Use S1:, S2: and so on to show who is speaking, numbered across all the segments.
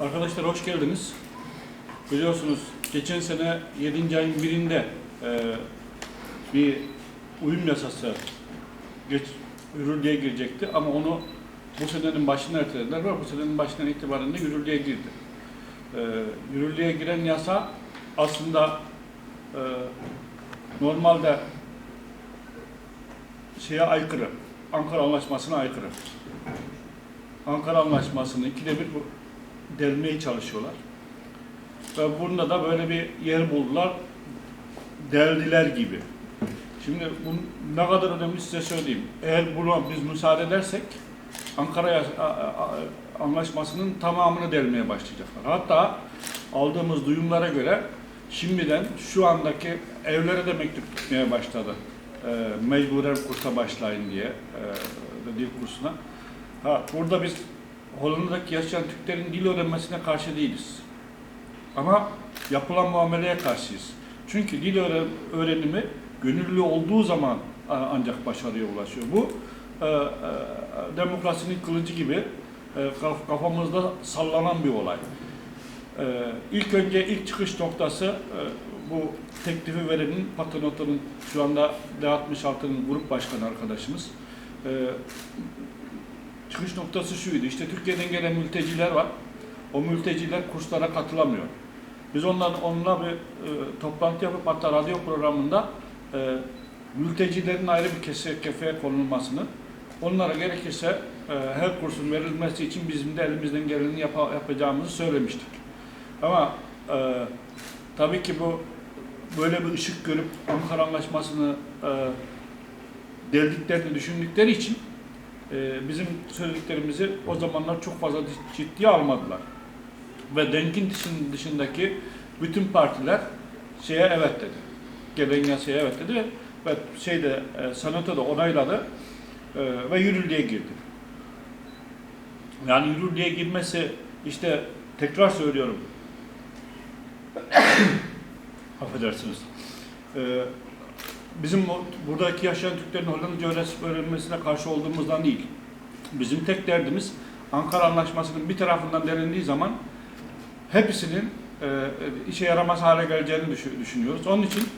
S1: arkadaşlar hoş geldiniz. Biliyorsunuz geçen sene 7. ayın birinde e, bir uyum yasası geç, yürürlüğe girecekti ama onu bu senenin başına ertelediler ve bu senenin başından itibaren de yürürlüğe girdi. E, yürürlüğe giren yasa aslında e, normalde şeye aykırı, Ankara Anlaşması'na aykırı. Ankara Anlaşması'nı ikide bir delmeye çalışıyorlar. Ve bunda da böyle bir yer buldular, deldiler gibi. Şimdi bu ne kadar önemli size söyleyeyim. Eğer buna biz müsaade edersek Ankara Anlaşması'nın tamamını delmeye başlayacaklar. Hatta aldığımız duyumlara göre şimdiden şu andaki evlere de mektup gitmeye başladı. Ee, mecburen kursa başlayın diye, e, dil kursuna. Ha, burada biz Hollanda'daki yaşayan Türklerin dil öğrenmesine karşı değiliz. Ama yapılan muameleye karşıyız. Çünkü dil öğren- öğrenimi gönüllü olduğu zaman ancak başarıya ulaşıyor. Bu e, e, demokrasinin kılıcı gibi e, kaf- kafamızda sallanan bir olay. E, ilk önce ilk çıkış noktası bu teklifi verenin Patonota'nın şu anda D66'nın grup başkanı arkadaşımız. Çıkış noktası şuydu. İşte Türkiye'den gelen mülteciler var. O mülteciler kurslara katılamıyor. Biz onlarla, onunla bir e, toplantı yapıp hatta radyo programında e, mültecilerin ayrı bir kese, kefeye konulmasını, onlara gerekirse e, her kursun verilmesi için bizim de elimizden geleni yapa- yapacağımızı söylemiştik. Ama e, tabii ki bu böyle bir ışık görüp Ankara Anlaşması'nı e, deldiklerini düşündükleri için e, bizim söylediklerimizi o zamanlar çok fazla ciddiye almadılar. Ve Denk'in dışın- dışındaki bütün partiler şeye evet dedi. Gelen yasaya evet dedi ve şeyde e, Senato da onayladı e, ve yürürlüğe girdi. Yani yürürlüğe girmesi işte tekrar söylüyorum. Affedersiniz. E, bizim buradaki yaşayan Türklerin Hollandaca öğrenmesine karşı olduğumuzdan değil. Bizim tek derdimiz Ankara Anlaşması'nın bir tarafından denildiği zaman hepsinin e, işe yaramaz hale geleceğini düşü- düşünüyoruz. Onun için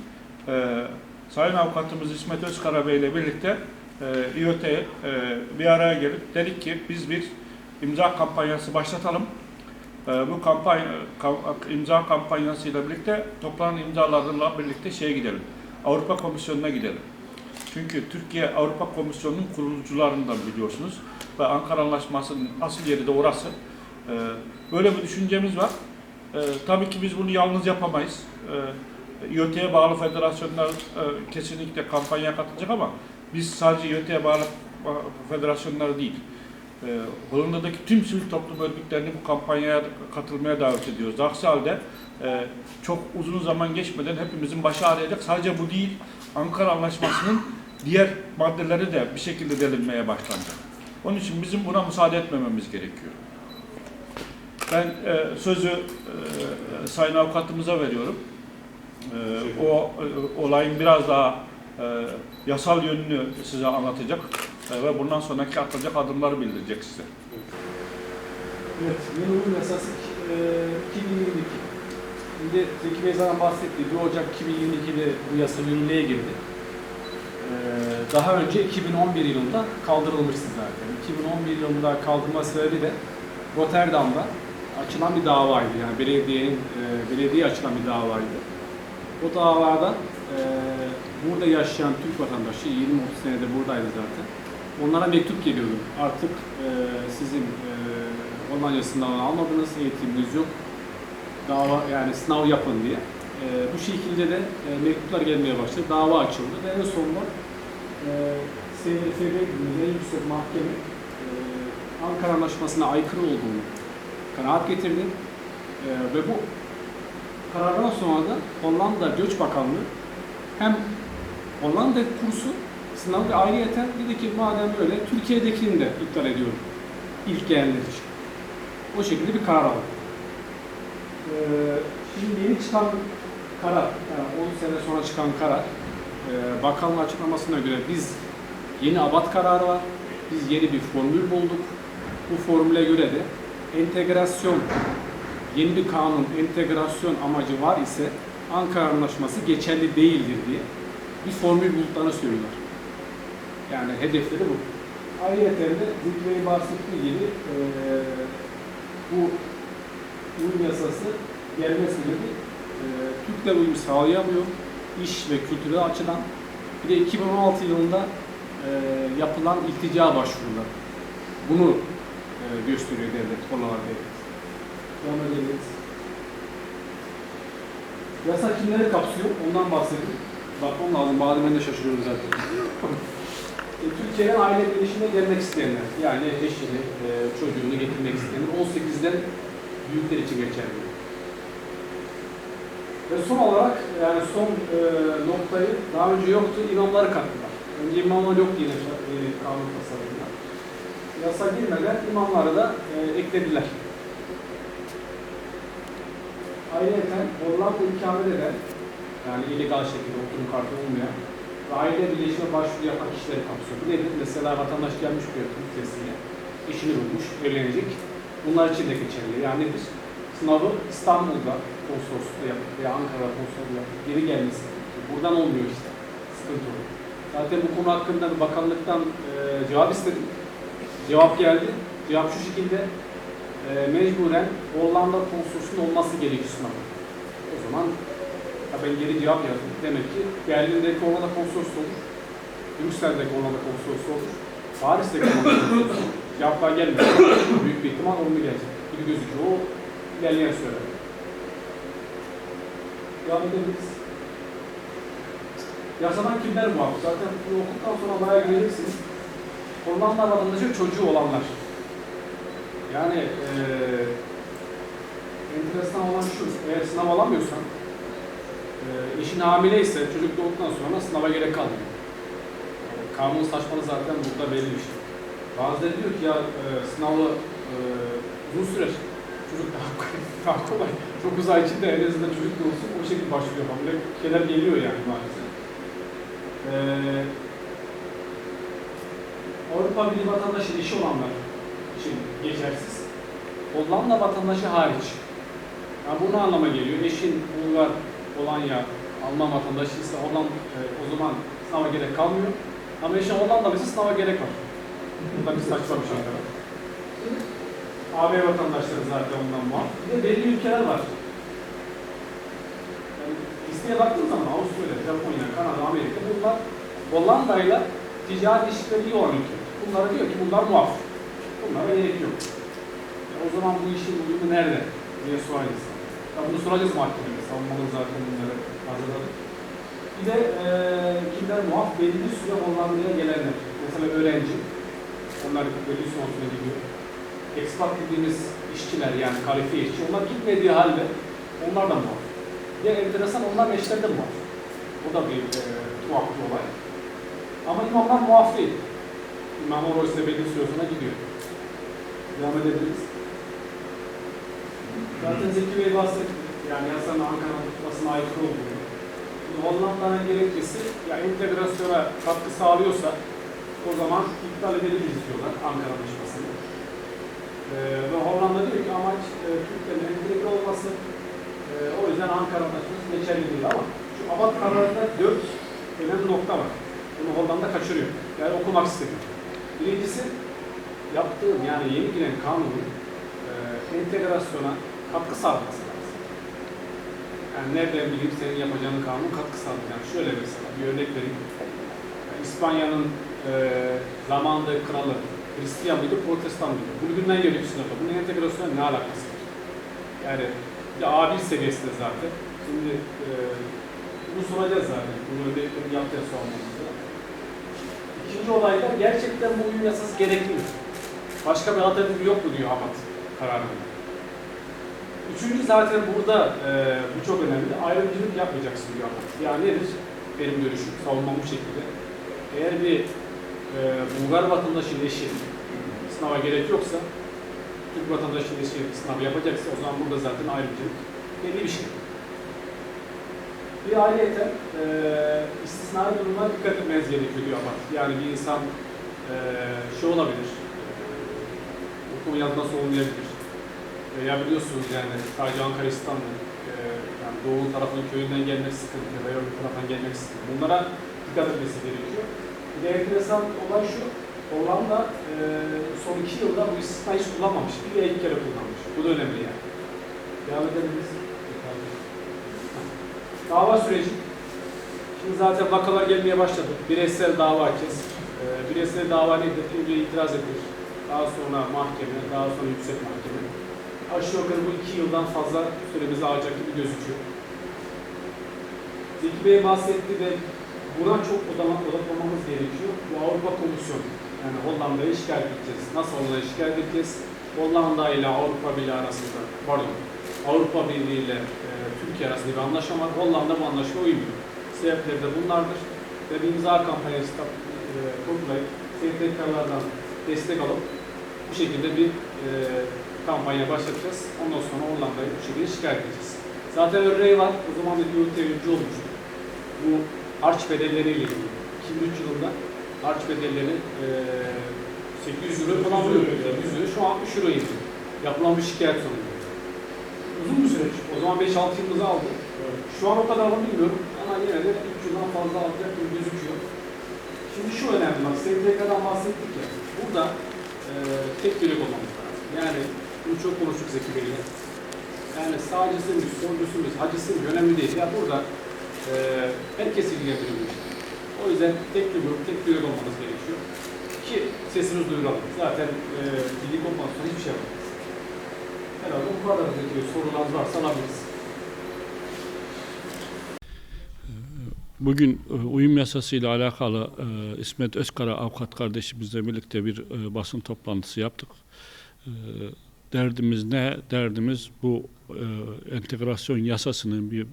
S1: e, Sayın Avukatımız İsmet Özkara Bey ile birlikte e, İÖT'ye e, bir araya gelip dedik ki biz bir imza kampanyası başlatalım. E, bu kampanya kam- imza kampanyasıyla birlikte toplanan imzalarla birlikte şeye gidelim. Avrupa Komisyonu'na gidelim. Çünkü Türkiye Avrupa Komisyonu'nun kurucularından biliyorsunuz ve Ankara Anlaşması'nın asıl yeri de orası. E, böyle bir düşüncemiz var. E, tabii ki biz bunu yalnız yapamayız. E, YÖT'ye bağlı federasyonlar e, kesinlikle kampanyaya katılacak ama biz sadece YÖT'ye bağlı federasyonlar değil. E, Hollanda'daki tüm sivil toplum örgütlerini bu kampanyaya katılmaya davet ediyoruz. Aksi halde e, çok uzun zaman geçmeden hepimizin başı ağrıyacak. Sadece bu değil, Ankara Anlaşması'nın diğer maddeleri de bir şekilde delinmeye başlanacak. Onun için bizim buna müsaade etmememiz gerekiyor. Ben e, sözü e, Sayın Avukatımıza veriyorum. E, o e, olayın biraz daha e, yasal yönünü size anlatacak ve bundan sonraki atılacak adımları bildirecek size.
S2: Evet, yeni uyum yasası e, 2022. Şimdi Zeki Bey zaten bahsetti. 1 Ocak 2022'de bu yasa yürürlüğe girdi. E, daha önce 2011 yılında kaldırılmıştı zaten. 2011 yılında kaldırma sebebi de Rotterdam'da açılan bir davaydı. Yani belediyenin e, belediye açılan bir davaydı. O davada e, burada yaşayan Türk vatandaşı 20-30 senede buradaydı zaten. Onlara mektup geliyordu. Artık e, sizin e, Almanca sınavını almadınız, eğitiminiz yok. Dava yani sınav yapın diye. E, bu şekilde de e, mektuplar gelmeye başladı. Dava açıldı ve en sonunda e, dediğimiz en yüksek mahkeme e, Ankara Anlaşması'na aykırı olduğunu kanaat getirdi. E, ve bu karardan sonra da Hollanda Göç Bakanlığı hem Hollanda kursu sınavı ayrıyeten dedi ki madem böyle Türkiye'dekini de iptal ediyorum. İlk gelenler için. O şekilde bir karar aldı. Ee, şimdi yeni çıkan karar, yani 10 sene sonra çıkan karar, e, bakanlığın açıklamasına göre biz yeni abat kararı var, biz yeni bir formül bulduk. Bu formüle göre de entegrasyon yeni bir kanun, entegrasyon amacı var ise Ankara Anlaşması geçerli değildir diye bir formül bulduklarını söylüyorlar. Yani hedefleri bu. Ayrıca de Zikri Bey'in bahsettiği gibi eee, bu uyum yasası gelme sebebi eee Türkler uyum sağlayamıyor. iş ve kültürel açıdan. Bir de 2016 yılında eee, yapılan iltica başvuruları. Bunu eee, gösteriyor devlet, Hollanda devlet. Devam edebiliriz. Yasa kimleri kapsıyor? Ondan bahsedeyim. Bakmam lazım. Madem ben de şaşırıyorum zaten. E, Türkiye'nin aile birleşimine gelmek isteyenler, yani eşini, e, çocuğunu getirmek isteyenler 18'den büyükler için geçerli. Ve son olarak, yani son e, noktayı daha önce yoktu, imamları kattılar. Önce imamlar yoktu yine kanun tasarımında. Yasa girmeden imamları da eklediler. Ayrıca Hollanda ikamet eden, yani illegal şekilde oturum kartı olmayan ve aile birleşime başvuru yapan kişileri kapsıyor. Bu nedir? Mesela vatandaş gelmiş bir Türk ülkesine, eşini bulmuş, evlenecek. Bunlar için de geçerli. Yani nedir? Sınavı İstanbul'da konsolosluğunda yapıp veya Ankara'da konsolosluğunda yapıp geri gelmesi. Buradan olmuyor işte. Sıkıntı oluyor. Zaten bu konu hakkında bakanlıktan e, cevap istedim. Cevap geldi. Cevap şu şekilde. E, mecburen Hollanda konsolosluğunun olması gerekiyor sınavı. O zaman ya ben geri cevap yazdım. Demek ki Berlin'deki Hollanda konsolosluğu olur. Brüksel'deki Hollanda konsolosluğu olur. Paris'teki Hollanda konsolosluğu olur. Cevaplar gelmiyor. Büyük bir ihtimal olumlu gelecek. Gibi gözüküyor. O ilerleyen süre. Devam edebiliriz. Yasadan kimler muaf? Zaten bunu okuduktan sonra bayağı göreceksiniz. Hollanda vatandaşı çocuğu olanlar. Yani eee enteresan olan şu, eğer sınav alamıyorsan, eee eşin hamileyse çocuk doğduktan sonra sınava gerek kalmıyor. Yani kanun saçmalığı zaten burada belli bir. Bazıları diyor ki ya eee, sınavı eee, uzun sürer. Çocuk daha, daha kolay. 9 ay içinde en azından çocuk doğsun o şekilde başlıyor. Böyle şeyler geliyor yani maalesef. Eee Avrupa Birliği vatandaşı eşi olanlar için geçersiz. Hollanda vatandaşı hariç. Yani bu ne anlama geliyor? Eşin Bulgar, Polonya, Alman vatandaşıysa Hollanda e, o zaman sınava gerek kalmıyor. Ama eşin Hollandalıysa sınava gerek var. Bu da bir saçma bir şey. AB vatandaşları zaten ondan muaf. Bir de belli ülkeler var. Yani listeye baktığın zaman Avustralya, Japonya, Kanada, Amerika bunlar Hollanda'yla ticari ilişkileri iyi olan ülke. Bunlara diyor ki bunlar muaf. Bunlara gerek yok. Ya o zaman bu işin uyumu nerede diye soracağız. Ya bunu soracağız mahkemede. Savunmaları zaten bunları hazırladık. Bir de eee kimler muaf? Belli süre Hollanda'ya gelenler. Mesela öğrenci. Onlar belli süre sonra gidiyor. Expat dediğimiz işçiler yani kalifiye işçi. Onlar gitmediği halde onlar da muaf. De enteresan onlar eşleri muaf. O da bir eee tuhaf bir olay. Ama imamlar muaf değil. İmam Oros'ta belli bir süre gidiyor. Devam edebiliriz. Zaten Zeki Bey bahsetti. Yani yasanın Ankara tutmasına aykırı olduğunu. Hollanda'nın gerekçesi ya entegrasyona katkı sağlıyorsa o zaman iptal edebiliriz diyorlar Ankara Anlaşması'nı. Ee, ve Hollanda diyor ki amaç e, Türklerin entegre olması. E, o yüzden Ankara Anlaşması geçerli değil ama şu Abad kararında dört önemli nokta var. Bunu Hollanda kaçırıyor. Yani okumak istemiyor. Birincisi yaptığım yani yeni giren kanunun e, entegrasyona katkı sağlaması. Yani nereden bileyim senin yapacağın kanun katkı sağlayacak. Yani şöyle mesela bir örnek vereyim. İspanya'nın e, zamanında kralı Hristiyan mıydı, Protestan mıydı? Bunu bilmen gerekiyor sınıfta. Bunun entegrasyona ne alakası var? Yani bir de A1 seviyesinde zaten. Şimdi e, bunu soracağız zaten. Bunu ödevlerini yapacağız sormamızda. İkinci olayda gerçekten bu uyum yasası gerekli mi? Başka bir alternatif yok mu diyor Hamad kararında. Üçüncü zaten burada e, bu çok önemli. Ayrımcılık yapmayacaksın diyor. Yani nedir? Benim görüşüm, savunmam bu şekilde. Eğer bir e, Bulgar vatandaşın eşi sınava gerek yoksa, Türk vatandaşının eşi sınavı yapacaksa o zaman burada zaten ayrımcılık belli bir şey. Bir ayrıyeten e, istisnai duruma dikkat etmeniz gerekiyor diyor Hamad. Yani bir insan e, şey olabilir, e, okuma yazması olmayabilir. E, ya biliyorsunuz yani sadece Ankara İstanbul e, yani doğu tarafının köyünden gelmek sıkıntı veya öbür taraftan gelmek sıkıntı. Bunlara dikkat etmesi gerekiyor. Bir de enteresan olay şu. Hollanda e, son iki yılda bu istisnayı hiç kullanmamış. Bir veya iki kere kullanmış. Bu da önemli yani. Devam edebiliriz. Dava süreci. Şimdi zaten vakalar gelmeye başladı. Bireysel dava açacağız. Ee, bireysel dava nedir? Önce itiraz edilir. Daha sonra mahkeme, daha sonra yüksek mahkeme. Aşağı yukarı bu iki yıldan fazla süremizi alacak gibi gözüküyor. Zeki Bey bahsetti ve buna çok odaklanmamız gerekiyor. Bu Avrupa Komisyonu. Yani Hollanda'ya şikayet edeceğiz. Nasıl Hollanda'ya şikayet edeceğiz? Hollanda ile Avrupa Birliği arasında, pardon, Avrupa Birliği ile e, Türkiye arasında bir anlaşma var. Hollanda bu anlaşma uymuyor. Sebepleri de bunlardır. Ve bir imza kampanyası da, e, toplayıp STK'lardan destek alıp bu şekilde bir e, kampanya başlatacağız. Ondan sonra Hollanda'yı bu şekilde şikayet edeceğiz. Zaten örneği var. O zaman da bir teorici olmuştu. Bu harç bedelleriyle ilgili. 2003 yılında harç bedelleri e, 800 euro falan buluyordu. 100 euro. Şu an 3 euro indi. Yapılan bir şikayet sonucu. Uzun bir süreç. O zaman 5-6 yılımızı aldı. Şu an o kadar mı bilmiyorum ama yine de 3 yıldan fazla alacak gibi gözüküyor. Şimdi şu önemli bak, STK'dan bahsettik ya. Burada e, tek yürek olmamız lazım. Yani bunu çok konuştuk Zeki Bey'le. Yani sağcısı mıyız, solcusu muyuz, hacısı mıyız önemli değil. Ya burada e, herkes işte. O yüzden tek bir grup, tek bir yürek olmamız gerekiyor. Ki sesimizi duyuralım. Zaten e, olmazsa sonra hiçbir şey yapamayız. Herhalde bu kadar. Sorularınız varsa alabiliriz.
S1: Bugün e, uyum yasası ile alakalı e, İsmet Özkara avukat kardeşimizle birlikte bir e, basın toplantısı yaptık. E, Derdimiz ne? Derdimiz bu e, entegrasyon yasasının bir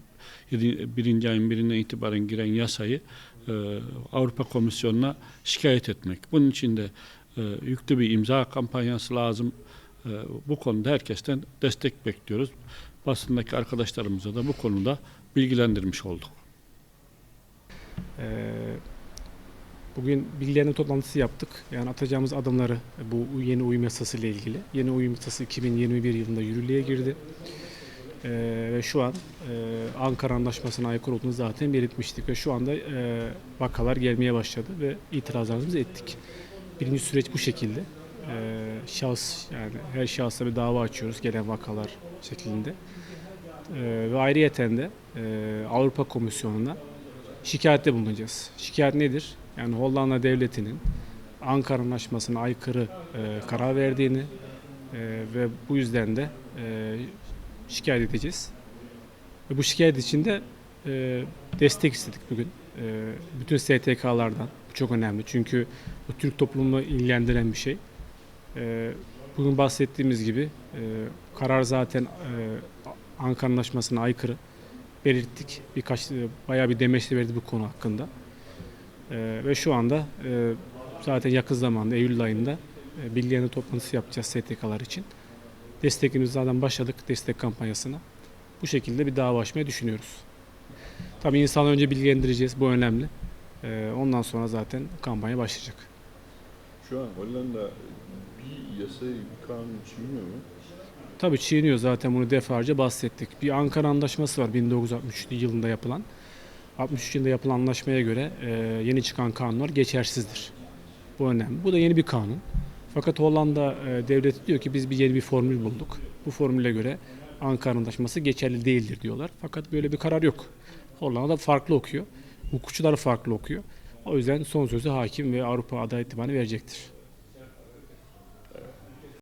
S1: birinci ayın birinden itibaren giren yasayı e, Avrupa Komisyonu'na şikayet etmek. Bunun için de e, yüklü bir imza kampanyası lazım. E, bu konuda herkesten destek bekliyoruz. Basındaki arkadaşlarımıza da bu konuda bilgilendirmiş olduk.
S3: Ee, Bugün bilgilendirme toplantısı yaptık. Yani atacağımız adımları bu yeni uyum yasası ile ilgili. Yeni uyum yasası 2021 yılında yürürlüğe girdi. Ee, ve şu an e, Ankara Anlaşması'na aykırı olduğunu zaten belirtmiştik. Ve şu anda e, vakalar gelmeye başladı ve itirazlarımızı ettik. Birinci süreç bu şekilde. Ee, şahıs yani her şahısla bir dava açıyoruz gelen vakalar şeklinde. Ee, ve ayrıyeten de e, Avrupa Komisyonu'na şikayette bulunacağız. Şikayet nedir? Yani Hollanda devletinin Ankara Anlaşması'na aykırı e, karar verdiğini e, ve bu yüzden de e, şikayet edeceğiz. Ve bu şikayet için de e, destek istedik bugün. E, bütün STK'lardan. Çok önemli çünkü bu Türk toplumunu ilgilendiren bir şey. E, bugün bahsettiğimiz gibi e, karar zaten e, Ankara Anlaşması'na aykırı belirttik. Birkaç e, bayağı bir demeçli verdi bu konu hakkında. Ee, ve şu anda e, zaten yakın zamanda Eylül ayında e, bilgilendirme toplantısı yapacağız STK'lar için. Destekimiz zaten başladık destek kampanyasına. Bu şekilde bir dava açmayı düşünüyoruz. Tabii insanı önce bilgilendireceğiz. Bu önemli. Ee, ondan sonra zaten kampanya başlayacak.
S4: Şu an Hollanda bir yasayı, bir kanun çiğniyor mu?
S3: Tabii çiğniyor zaten bunu defalarca bahsettik. Bir Ankara Anlaşması var 1963 yılında yapılan. 63 yılında yapılan anlaşmaya göre e, yeni çıkan kanunlar geçersizdir. Bu önemli. Bu da yeni bir kanun. Fakat Hollanda e, devleti diyor ki biz bir yeni bir formül bulduk. Bu formüle göre Ankara Anlaşması geçerli değildir diyorlar. Fakat böyle bir karar yok. Hollanda farklı okuyor. Hukukçular farklı okuyor. O yüzden son sözü hakim ve Avrupa Adalet Divanı verecektir.